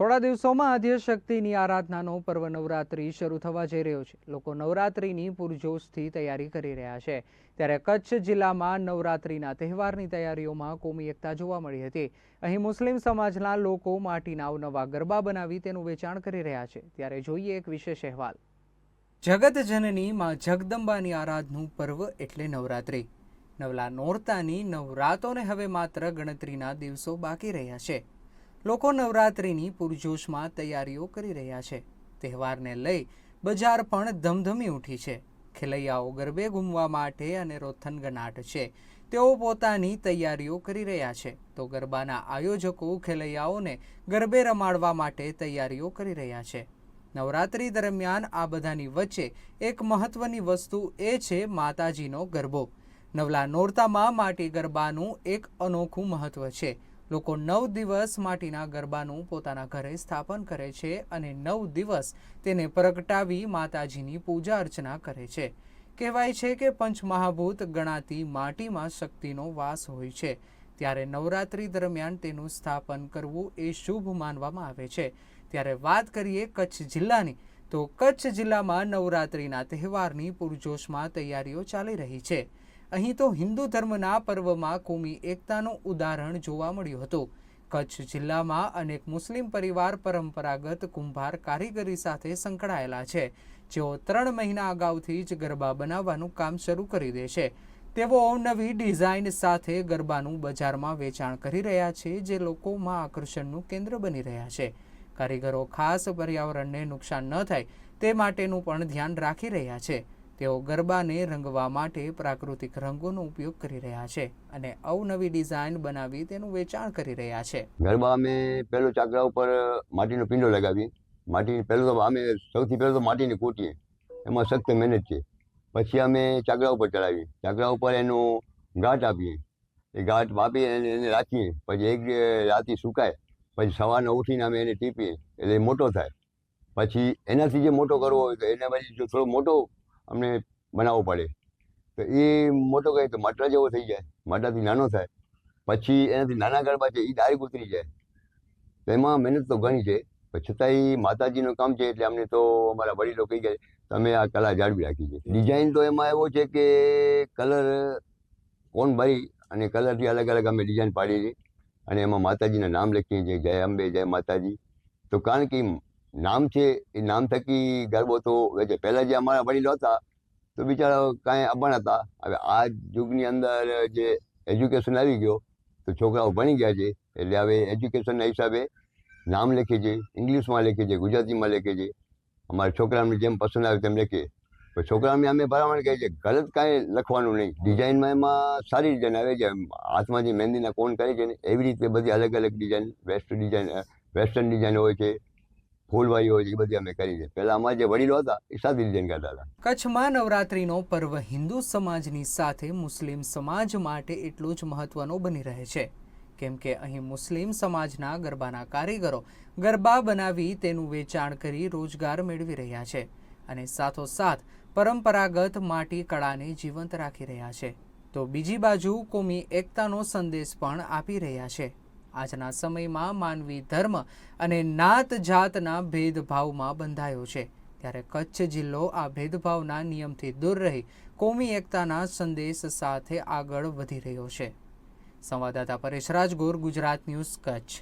થોડા દિવસોમાં આદ્યશક્તિની આરાધનાનો પર્વ નવરાત્રિ શરૂ થવા જઈ રહ્યો છે. લોકો નવરાત્રિની પૂરજોશથી તૈયારી કરી રહ્યા છે. ત્યારે કચ્છ જિલ્લામાં નવરાત્રિના તહેવારની તૈયારીઓમાં કોમી એકતા જોવા મળી હતી. અહીં મુસ્લિમ સમાજના લોકો માટીના નવા ગરબા બનાવી તેનું વેચાણ કરી રહ્યા છે. ત્યારે જોઈએ એક વિશેષ અહેવાલ. જગત જનની માં જગદંબાની આરાધનું પર્વ એટલે નવરાત્રિ. નવલા નોરતાની નવરાતોને હવે માત્ર ગણતરીના દિવસો બાકી રહ્યા છે. લોકો નવરાત્રિની પૂરજોશમાં તૈયારીઓ કરી રહ્યા છે. તહેવારને લઈ બજાર પણ ધમધમી ઉઠી છે. ખેલૈયાઓ ગરબે ઘૂમવા માટે અને રોથનગનાટ છે. તેઓ પોતાની તૈયારીઓ કરી રહ્યા છે. તો ગરબાના આયોજકો ખેલૈયાઓને ગરબે રમાડવા માટે તૈયારીઓ કરી રહ્યા છે. નવરાત્રી દરમિયાન આ બધાની વચ્ચે એક મહત્વની વસ્તુ એ છે માતાજીનો ગરબો. નવલા નોરતામાં માટી ગરબાનું એક અનોખું મહત્વ છે. લોકો નવ દિવસ માટીના ગરબાનું પોતાના ઘરે સ્થાપન કરે છે અને નવ દિવસ તેને પ્રગટાવી માતાજીની પૂજા અર્ચના કરે છે. કહેવાય છે કે પંચમહાભૂત ગણાતી માટીમાં શક્તિનો વાસ હોય છે. ત્યારે નવરાત્રી દરમિયાન તેનું સ્થાપન કરવું એ શુભ માનવામાં આવે છે. ત્યારે વાત કરીએ કચ્છ જિલ્લાની, તો કચ્છ જિલ્લામાં નવરાત્રિના તહેવારની પૂરજોશમાં તૈયારીઓ ચાલી રહી છે. અહીં તો હિન્દુ ધર્મના પર્વમાં કોમી એકતાનું ઉદાહરણ જોવા મળ્યું હતું. કચ્છ જિલ્લામાં અનેક મુસ્લિમ પરિવાર પરંપરાગત કુંભાર કારીગરી સાથે સંકળાયેલા છે. જેઓ ત્રણ મહિના અગાઉથી જ ગરબા બનાવવાનું કામ શરૂ કરી દે છે. તેઓ નવી ડિઝાઇન સાથે ગરબાનું બજારમાં વેચાણ કરી રહ્યા છે, જે લોકોમાં આકર્ષણનું કેન્દ્ર બની રહ્યા છે. કારીગરો ખાસ પર્યાવરણને નુકસાન ન થાય તે માટેનું પણ ધ્યાન રાખી રહ્યા છે. તેઓ ગરબાને રંગવા માટે પ્રાકૃતિક રંગોનો ઉપયોગ કરી રહ્યા છે અને અવનવી ડિઝાઇન બનાવી તેનું વેચાણ કરી રહ્યા છે. ગરબા અમે પહેલો ચાકડા ઉપર માટીનો પીંડો લગાવીએ. માટી પહેલું તો અમે સૌથી પહેલું તો માટીની કોટીએ. એમાં સખત મહેનત છે. પછી અમે ચાકડા ઉપર ચડાવીએ. ચાકડા ઉપર એનું ગાંઠ આપીએ. એ ગાંઠ વાપી એને રાખીએ. પછી એક રાતી સુકાય. પછી સવારને ઉઠીને અમે એને ટીપીએ. એટલે મોટો થાય. પછી એનાથી જે મોટો કરવો હોય તો એને પછી જો થોડો મોટો અમને બનાવવો પડે. તો એ મોટો કહે તો માટલા જેવો થઈ જાય. માટલાથી નાનો થાય. પછી એનાથી નાના ગરબા છે એ ડાયરેક્ટ ઉતરી જાય. તો એમાં મહેનત તો ઘણી છે. પણ છતાંય માતાજીનું કામ છે એટલે અમને તો અમારા વડીલો કહી ગયા, તમે આ કલા જાળવી રાખી છે. ડિઝાઇન તો એમાં એવો છે કે કલર કોણ ભરી અને કલરથી અલગ અલગ અમે ડિઝાઇન પાડી છે અને એમાં માતાજીના નામ લખીએ છીએ, જય અંબે, જય માતાજી. તો કારણ કે નામ છે, એ નામ થકી ગરબો તો વેચે. પહેલાં જે અમારા વડીલો હતા, તો બિચારા કાંઈ અભણ હતા. હવે આ યુગની અંદર જે એજ્યુકેશન આવી ગયો, તો છોકરાઓ ભણી ગયા છે. એટલે હવે એજ્યુકેશનના હિસાબે નામ લખે છે, ઇંગ્લિશમાં લખીએ છીએ ગુજરાતીમાં લખીએ છે. અમારા છોકરાઓને જેમ પસંદ આવે તેમ લખીએ પણ છોકરાઓને અમે ભલામણ કહીએ છીએ, ગલત કાંઈ લખવાનું નહીં. ડિઝાઇનમાં એમાં સારી ડિઝાઇન આવે છે. હાથમાં જે મહેંદીના કોણ કરે છે ને, એવી રીતે બધી અલગ અલગ design west design western design હોય છે. ફૂલવાળી એ બધી અમે કરી છે. પહેલાં અમારા જે વડીલો હતા, એ સાદી રીતે કરતા હતા. કચ્છમાં નવરાત્રિનો પર્વ હિન્દુ સમાજની સાથે મુસ્લિમ સમાજ માટે એટલો જ મહત્વનો બની રહે છે. કેમ કે અહીં મુસ્લિમ સમાજના ગરબાના કારીગરો ગરબા બનાવી તેનું વેચાણ કરી રોજગાર મેળવી રહ્યા છે અને સાથોસાથ પરંપરાગત માટી કળાને જીવંત રાખી રહ્યા છે. તો બીજી બાજુ કોમી એકતાનો સંદેશ પણ આપી રહ્યા છે. આજના સમયમાં માનવી ધર્મ અને નાત જાતના ભેદભાવમાં બંધાયો છે. ત્યારે કચ્છ જિલ્લો આ ભેદભાવના નિયમથી દૂર રહી કોમી એકતાના સંદેશ સાથે આગળ વધી રહ્યો છે. સંવાદદાતા પરેશ રાજગોર, ગુજરાત ન્યૂઝ કચ્છ.